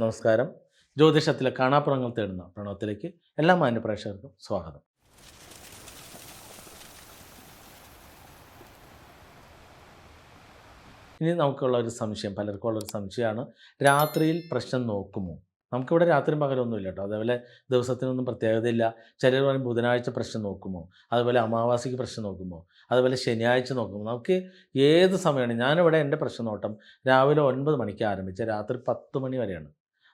നമസ്കാരം. ജ്യോതിഷത്തിലെ കാണാപ്പുറങ്ങൾ തേടുന്ന പ്രണവത്തിലേക്ക് എല്ലാ മാന്യ പ്രേക്ഷകർക്കും സ്വാഗതം. ഇനി നമുക്കുള്ള ഒരു സംശയം പലർക്കും ഉള്ള ഒരു സംശയമാണ്. രാത്രിയിൽ പ്രശ്നം നോക്കുമോ? നമുക്കിവിടെ രാത്രിയും പകലൊന്നുമില്ല കേട്ടോ അതേപോലെ ദിവസത്തിനൊന്നും പ്രത്യേകതയില്ല. ചിലർ പറയും ബുധനാഴ്ച പ്രശ്നം നോക്കുമോ? അതുപോലെ അമാവാസിക്ക് പ്രശ്നം നോക്കുമോ? അതുപോലെ ശനിയാഴ്ച നോക്കുമോ? നമുക്ക് ഏത് സമയമാണ്? ഞാനിവിടെ എന്റെ പ്രശ്നം നോട്ടം രാവിലെ ഒൻപത് മണിക്ക് ആരംഭിച്ച രാത്രി പത്ത് മണി വരെയാണ്.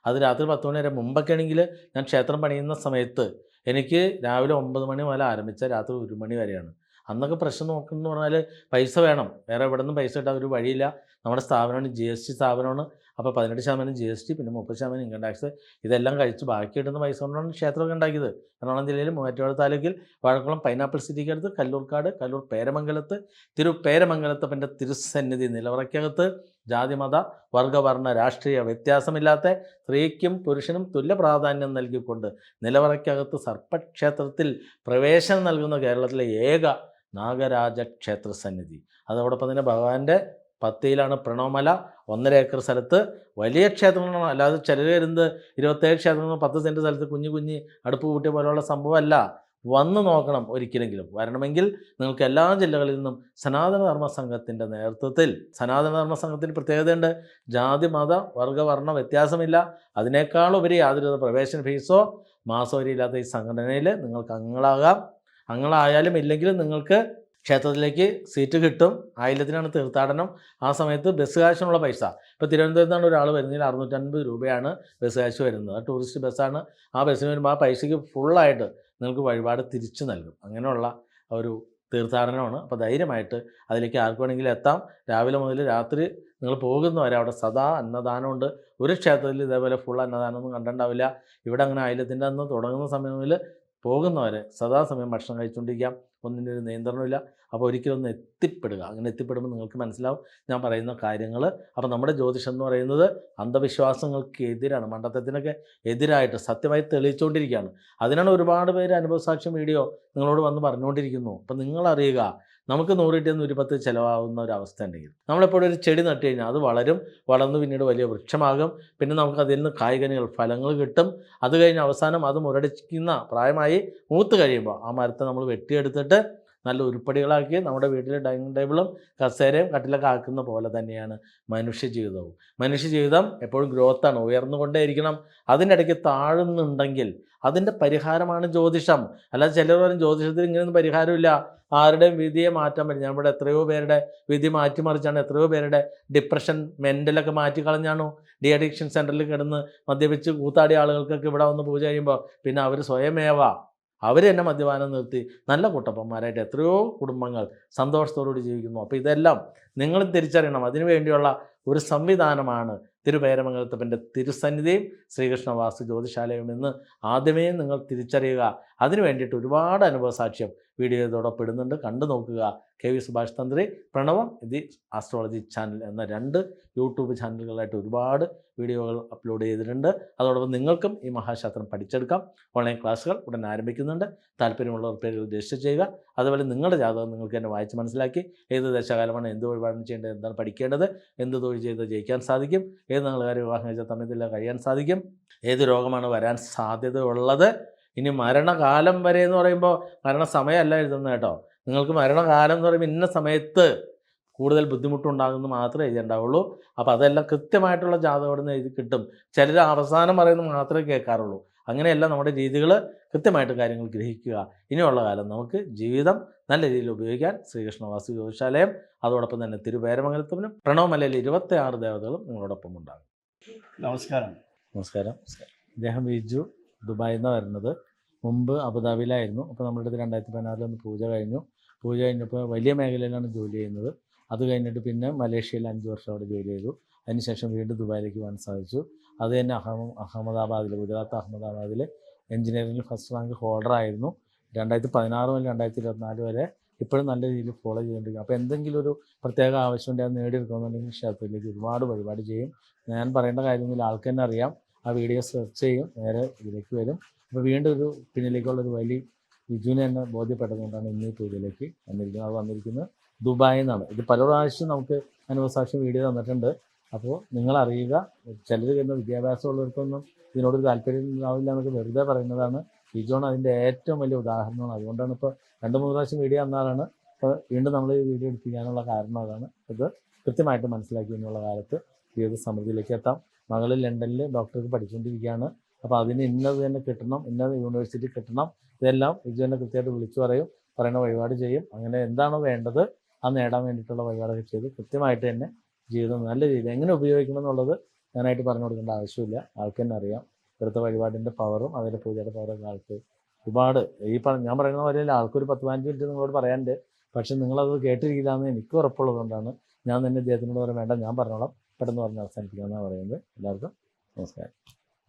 അത് രാത്രി പത്ത് മണി വരെ. മുമ്പൊക്കെ ആണെങ്കിൽ ഞാൻ ക്ഷേത്രം പണിയുന്ന സമയത്ത് എനിക്ക് രാവിലെ ഒമ്പത് മണി മുതൽ ആരംഭിച്ച രാത്രി ഒരു മണി വരെയാണ്. അന്നൊക്കെ പ്രശ്നം നോക്കുന്നു പറഞ്ഞാൽ പൈസ വേണം. വേറെ എവിടെ നിന്നും പൈസ കിട്ടാൻ ഒരു വഴിയില്ല. നമ്മുടെ സ്ഥാപനമാണ് ജി എസ് ടി സ്ഥാപനമാണ്. അപ്പോൾ പതിനെട്ട് ശതമാനം ജി എസ് ടി പിന്നെ മുപ്പത് ശതമാനം ഇൻകം ടാക്സ് ഇതെല്ലാം കഴിച്ച് ബാക്കി കിട്ടുന്ന പൈസ കൊണ്ടാണ് ക്ഷേത്രമൊക്കെ ഉണ്ടാക്കിയത്. എറണാകുളം ജില്ലയിൽ മൂവാറ്റുപുഴ താലൂക്കിൽ വാഴക്കുളം പൈനാപ്പിൾ സിറ്റിക്ക് അടുത്ത് കല്ലൂർക്കാട് കല്ലൂർ പേരമംഗലത്ത് തിരു പേരമംഗലത്തപ്പന്റെ തിരുസന്നിധി നിലവറയ്ക്കകത്ത് ജാതിമത വർഗവർണ രാഷ്ട്രീയ വ്യത്യാസമില്ലാത്ത സ്ത്രീക്കും പുരുഷനും തുല്യ പ്രാധാന്യം നൽകിക്കൊണ്ട് നിലവറയ്ക്കകത്ത് സർപ്പക്ഷേത്രത്തിൽ പ്രവേശനം നൽകുന്ന കേരളത്തിലെ ഏക നാഗരാജ ക്ഷേത്ര സന്നിധി. അതോടൊപ്പം തന്നെ ഭഗവാന്റെ പത്തിയിലാണ് പ്രണവമല. ഒന്നര ഏക്കർ സ്ഥലത്ത് വലിയ ക്ഷേത്രങ്ങളാണ്. അല്ലാതെ ചിലർ വരുന്നത് ഇരുപത്തേഴ് ക്ഷേത്രങ്ങൾ പത്ത് സെന്റ് സ്ഥലത്ത് കുഞ്ഞു കുഞ്ഞ് അടുപ്പ് കൂട്ടിയ പോലെയുള്ള സംഭവമല്ല. വന്ന് നോക്കണം ഒരിക്കലെങ്കിലും. വരണമെങ്കിൽ നിങ്ങൾക്ക് എല്ലാ ജില്ലകളിൽ നിന്നും സനാതന ധർമ്മ സംഘത്തിന്റെ നേതൃത്വത്തിൽ സനാതന ധർമ്മ സംഘത്തിന് പ്രത്യേകതയുണ്ട് ജാതി മത വർഗ വർണ വ്യത്യാസമില്ല. അതിനേക്കാളുപരി യാതൊരു പ്രവേശന ഫീസോ മാസോരി ഇല്ലാത്ത ഈ സംഘടനയിൽ നിങ്ങൾക്ക് അംഗങ്ങളാകാം. അംഗങ്ങളായാലും ഇല്ലെങ്കിലും നിങ്ങൾക്ക് ക്ഷേത്രത്തിലേക്ക് സീറ്റ് കിട്ടും ആയില്യത്തിനാണ് തീർത്ഥാടനം. ആ സമയത്ത് ബസ് കാശിനുള്ള പൈസ. ഇപ്പോൾ തിരുവനന്തപുരത്ത് ഒരാൾ വരുന്നതിൽ അറുന്നൂറ്റൻപത് രൂപയാണ് ബസ് കാശ് വരുന്നത്. ടൂറിസ്റ്റ് ബസ്സാണ് ആ ബസ്സിന് വരുമ്പോൾ ആ പൈസയ്ക്ക് ഫുള്ളായിട്ട് നിങ്ങൾക്ക് വഴിപാട് തിരിച്ചു നൽകും. അങ്ങനെയുള്ള ഒരു തീർത്ഥാടനമാണ്. അപ്പോൾ ധൈര്യമായിട്ട് അതിലേക്ക് ആർക്ക് വേണമെങ്കിലും എത്താം. രാവിലെ മുതൽ രാത്രി നിങ്ങൾ പോകുന്നവരെ അവിടെ സദാ അന്നദാനമുണ്ട്. ഒരു ക്ഷേത്രത്തിൽ ഇതേപോലെ ഫുൾ അന്നദാനമൊന്നും കണ്ടിട്ടുണ്ടാവില്ല. ഇവിടെ അങ്ങനെ ആയില്യത്തിന്റെ അന്ന് തുടങ്ങുന്ന സമയങ്ങളിൽ പോകുന്നവരെ സദാസമയം ഭക്ഷണം കഴിച്ചുകൊണ്ടിരിക്കാം. ഒന്നിന്റെ ഒരു നിയന്ത്രണമില്ല. അപ്പോൾ ഒരിക്കലും ഒന്ന് എത്തിപ്പെടുക. അങ്ങനെ എത്തിപ്പെടുമ്പോൾ നിങ്ങൾക്ക് മനസ്സിലാവും ഞാൻ പറയുന്ന കാര്യങ്ങൾ. അപ്പോൾ നമ്മുടെ ജ്യോതിഷം എന്ന് പറയുന്നത് അന്ധവിശ്വാസങ്ങൾക്ക് എതിരാണ് മണ്ടത്തത്തിനൊക്കെ എതിരായിട്ട് സത്യമായി തെളിയിച്ചുകൊണ്ടിരിക്കുകയാണ്. അതിനാണ് ഒരുപാട് പേര് അനുഭവസാക്ഷ്യം വീഡിയോ നിങ്ങളോട് വന്ന് പറഞ്ഞുകൊണ്ടിരിക്കുന്നു. അപ്പം നിങ്ങളറിയുക നമുക്ക് നൂറ് കിട്ടിയെന്ന് ഒരു പത്ത് ചിലവാകുന്ന ഒരു അവസ്ഥ ഉണ്ടെങ്കിൽ നമ്മളെപ്പോഴും ഒരു ചെടി നട്ട് കഴിഞ്ഞാൽ അത് വളരും. വളർന്ന് പിന്നീട് വലിയ വൃക്ഷമാകും. പിന്നെ നമുക്ക് അതിൽ നിന്ന് കായ്കനികൾ ഫലങ്ങൾ കിട്ടും. അത് കഴിഞ്ഞ് അവസാനം അത് മുരടിക്കുന്ന പ്രായമായി മൂത്ത് കഴിയുമ്പോൾ ആ മരത്തെ നമ്മൾ വെട്ടിയെടുത്തിട്ട് നല്ല ഉരുപ്പടികളാക്കി നമ്മുടെ വീട്ടിലെ ഡൈനിങ് ടേബിളും കസേരയും കട്ടിലൊക്കെ ആക്കുന്ന പോലെ തന്നെയാണ് മനുഷ്യ ജീവിതവും മനുഷ്യ ജീവിതം എപ്പോഴും ഗ്രോത്താണ് ഉയർന്നുകൊണ്ടേയിരിക്കണം. അതിനിടയ്ക്ക് താഴുന്നുണ്ടെങ്കിൽ അതിന്റെ പരിഹാരമാണ് ജ്യോതിഷം. അല്ലാതെ ചിലർ പറയും ജ്യോതിഷത്തിൽ ഇങ്ങനെയൊന്നും പരിഹാരമില്ല. ആരുടെയും വിധിയെ മാറ്റാൻ പറ്റും ഇവിടെ എത്രയോ പേരുടെ വിധി മാറ്റിമറിച്ചാണ് എത്രയോ പേരുടെ ഡിപ്രഷൻ മെന്റലൊക്കെ മാറ്റിക്കളഞ്ഞാണോ? ഡി അഡിക്ഷൻ സെന്ററിൽ കിടന്ന് മദ്യപിച്ച് കൂത്താടിയ ആളുകൾക്കൊക്കെ ഇവിടെ വന്ന് പൂജ കഴിയുമ്പോൾ പിന്നെ അവർ സ്വയമേവ. അവർ തന്നെ മദ്യപാനം നിർത്തി. നല്ല കുട്ടപ്പന്മാരായിട്ട് എത്രയോ കുടുംബങ്ങൾ സന്തോഷത്തോടുകൂടി ജീവിക്കുന്നു. അപ്പോൾ ഇതെല്ലാം നിങ്ങൾ തിരിച്ചറിയണം. അതിനു വേണ്ടിയുള്ള ഒരു സംവിധാനമാണ് തിരുപേരമംഗലത്തപ്പന്റെ തിരുസന്നിധിയും ശ്രീകൃഷ്ണ വാസ്തു ജ്യോതിശാലയും എന്ന് ആദ്യമേ നിങ്ങൾ തിരിച്ചറിയുക. അതിനു വേണ്ടിയിട്ട് ഒരുപാട് അനുഭവസാക്ഷ്യം സാക്ഷ്യം ഇതോടൊപ്പം ഇടുന്നുണ്ട്. കണ്ടു നോക്കുക. കെ വി സുഭാഷ് തന്ത്രി പ്രണവം ദി ആസ്ട്രോളജി ചാനൽ എന്ന രണ്ട് യൂട്യൂബ് ചാനലുകളായിട്ട് ഒരുപാട് വീഡിയോകൾ അപ്ലോഡ് ചെയ്തിട്ടുണ്ട്. അതോടൊപ്പം നിങ്ങൾക്കും ഈ മഹാശാസ്ത്രം പഠിച്ചെടുക്കാം. ഓൺലൈൻ ക്ലാസ്സുകൾ ഉടൻ ആരംഭിക്കുന്നുണ്ട്. താല്പര്യമുള്ളവർ പേര് രജിസ്റ്റർ ചെയ്യുക. അതുപോലെ നിങ്ങളുടെ ജാതകം നിങ്ങൾക്ക് തന്നെ വായിച്ച് മനസ്സിലാക്കി ഏത് ദശകാലമാണ് എന്ത് വഴിപാടും ചെയ്യേണ്ടത് എന്താണ് പഠിക്കേണ്ടത് എന്ത് തൊഴിൽ ചെയ്ത് ജയിക്കാൻ സാധിക്കും ഏത് നാളുകാരെ വിവാഹം കഴിച്ച സമയത്തില്ല കഴിയാൻ സാധിക്കും ഏത് രോഗമാണ് വരാൻ സാധ്യതയുള്ളത്. ഇനി മരണകാലം വരെ എന്ന് പറയുമ്പോൾ മരണസമയമല്ല എഴുതുന്നത് കേട്ടോ. നിങ്ങൾക്ക് മരണകാലം എന്ന് പറയുമ്പോൾ ഇന്ന സമയത്ത് കൂടുതൽ ബുദ്ധിമുട്ടുണ്ടാകുമെന്ന് മാത്രമേ എഴുതിയുണ്ടാവുള്ളൂ അപ്പോൾ അതെല്ലാം കൃത്യമായിട്ടുള്ള ജാതകം അവിടെ നിന്ന് എഴുതി കിട്ടും. ചിലർ അവസാനം പറയുന്നത് മാത്രമേ കേൾക്കാറുള്ളൂ. അങ്ങനെയല്ല നമ്മുടെ രീതികൾ കൃത്യമായിട്ട് കാര്യങ്ങൾ ഗ്രഹിക്കുക. ഇനിയുള്ള കാലം നമുക്ക് ജീവിതം നല്ല രീതിയിൽ ഉപയോഗിക്കാൻ ശ്രീകൃഷ്ണ വാസു ജ്യോതിശാലയം അതോടൊപ്പം തന്നെ തിരുവേരമംഗലത്തിനും പ്രണവമലയിൽ ഇരുപത്തി ആറ് ദേവതകളും നിങ്ങളോടൊപ്പം ഉണ്ടാകും. നമസ്കാരം. നമസ്കാരം. അദ്ദേഹം ബിജു ദുബായിൽ നിന്ന് വരുന്നത്. മുമ്പ് അബുദാബിയിലായിരുന്നു. അപ്പോൾ അടുത്ത് രണ്ടായിരത്തി പതിനാറിലൊന്ന് പൂജ കഴിഞ്ഞു. പൂജ കഴിഞ്ഞപ്പോൾ വലിയ മേഖലയിലാണ് ജോലി ചെയ്യുന്നത്. അത് കഴിഞ്ഞിട്ട് പിന്നെ മലേഷ്യയിൽ അഞ്ച് വർഷം അവിടെ ജോലി ചെയ്തു. അതിനുശേഷം വീണ്ടും ദുബായിലേക്ക് പോകാൻ സാധിച്ചു. അത് തന്നെ അഹമ്മ അഹമ്മദാബാദിൽ ഗുജറാത്ത് അഹമ്മദാബാദിൽ എഞ്ചിനീയറിംഗിൽ ഫസ്റ്റ് റാങ്ക് ഹോൾഡറായിരുന്നു രണ്ടായിരത്തി പതിനാറ് മുതൽ രണ്ടായിരത്തി ഇരുപത്തിനാല് വരെ ഇപ്പോഴും നല്ല രീതിയിൽ ഫോളോ ചെയ്തുകൊണ്ടിരിക്കും അപ്പോൾ എന്തെങ്കിലും ഒരു പ്രത്യേക ആവശ്യം ആവശ്യമുണ്ടെങ്കിൽ അത് നേടിയെടുക്കണമെന്നുണ്ടെങ്കിൽ ക്ഷേത്രത്തിലേക്ക് ഒരുപാട് പരിപാടി ചെയ്യും. ഞാൻ പറയേണ്ട കാര്യമെങ്കിൽ ആൾക്ക് തന്നെ അറിയാം. ആ വീഡിയോ സെർച്ച് ചെയ്യും. നേരെ ഇതിലേക്ക് വരും. അപ്പോൾ വീണ്ടും ഒരു പിന്നിലേക്കുള്ള ഒരു വലിയ വിജുവിനെ തന്നെ ബോധ്യപ്പെട്ടതുകൊണ്ടാണ് ഇന്ന് ഈ പൂജയിലേക്ക് വന്നിരിക്കുന്നത്. അത് വന്നിരിക്കുന്നത് ദുബായിൽ നിന്നാണ്. ഇത് പല പ്രാവശ്യം നമുക്ക് അനുഭവസാക്ഷി വീഡിയോ തന്നിട്ടുണ്ട്. അപ്പോൾ നിങ്ങൾ അറിയുക ചിലർ വരുന്ന വിദ്യാഭ്യാസമുള്ളവർക്കൊന്നും ഇതിനോടൊരു താല്പര്യം ഉണ്ടാവില്ല എന്നൊക്കെ വെറുതെ പറയുന്നതാണ്. ബിജോൺ അതിന്റെ ഏറ്റവും വലിയ ഉദാഹരണമാണ് അതുകൊണ്ടാണ് ഇപ്പോൾ രണ്ട് മൂന്ന് പ്രാവശ്യം വീഡിയോ തന്നാലാണ് ഇപ്പോൾ വീണ്ടും നമ്മൾ ഈ വീഡിയോ എടുപ്പിക്കാനുള്ള കാരണം അതാണ്. ഇത് കൃത്യമായിട്ട് മനസ്സിലാക്കി എന്നുള്ള കാലത്ത് ജീവിത സമൃദ്ധിയിലേക്ക് എത്താം. മകൾ ലണ്ടനിൽ ഡോക്ടർക്ക് പഠിച്ചുകൊണ്ടിരിക്കുകയാണ് അപ്പോൾ അതിന് ഇന്നത് തന്നെ കിട്ടണം ഇന്നത് യൂണിവേഴ്സിറ്റി കിട്ടണം. ഇതെല്ലാം ബിജു തന്നെ കൃത്യമായിട്ട് വിളിച്ചു പറയും പറയുന്ന വഴിപാട് ചെയ്യും. അങ്ങനെ എന്താണോ വേണ്ടത് അത് നേടാൻ വേണ്ടിയിട്ടുള്ള വഴിപാടൊക്കെ ചെയ്ത് കൃത്യമായിട്ട് തന്നെ ജീവിതം നല്ല രീതിയിൽ എങ്ങനെ ഉപയോഗിക്കണം എന്നുള്ളത് ഞാനായിട്ട് പറഞ്ഞു കൊടുക്കേണ്ട ആവശ്യമില്ല. ആൾക്ക് തന്നെ അറിയാം. ഇവിടുത്തെ വഴിപാടിന്റെ പവറും അതിന്റെ പൂജയുടെ പവറൊക്കെ ആൾക്ക് ഒരുപാട്. ഈ ഞാൻ പറയുന്ന പോലെ ആൾക്കൊരു പത്ത് പതിനഞ്ച് മിനിറ്റ് നിങ്ങളോട് പറയാനുണ്ട്. പക്ഷെ നിങ്ങളത് കേട്ടിരിക്കില്ലാന്ന് എനിക്ക് ഉറപ്പുള്ളതുകൊണ്ടാണ് ഞാൻ തന്നെ ഇദ്ദേഹത്തിനോട് പറയാൻ വേണ്ട ഞാൻ പറഞ്ഞോളാം. പെട്ടെന്ന് പറഞ്ഞ് അവസാനിപ്പിക്കാമെന്നാണ് പറയുന്നത്. എല്ലാവർക്കും നമസ്കാരം.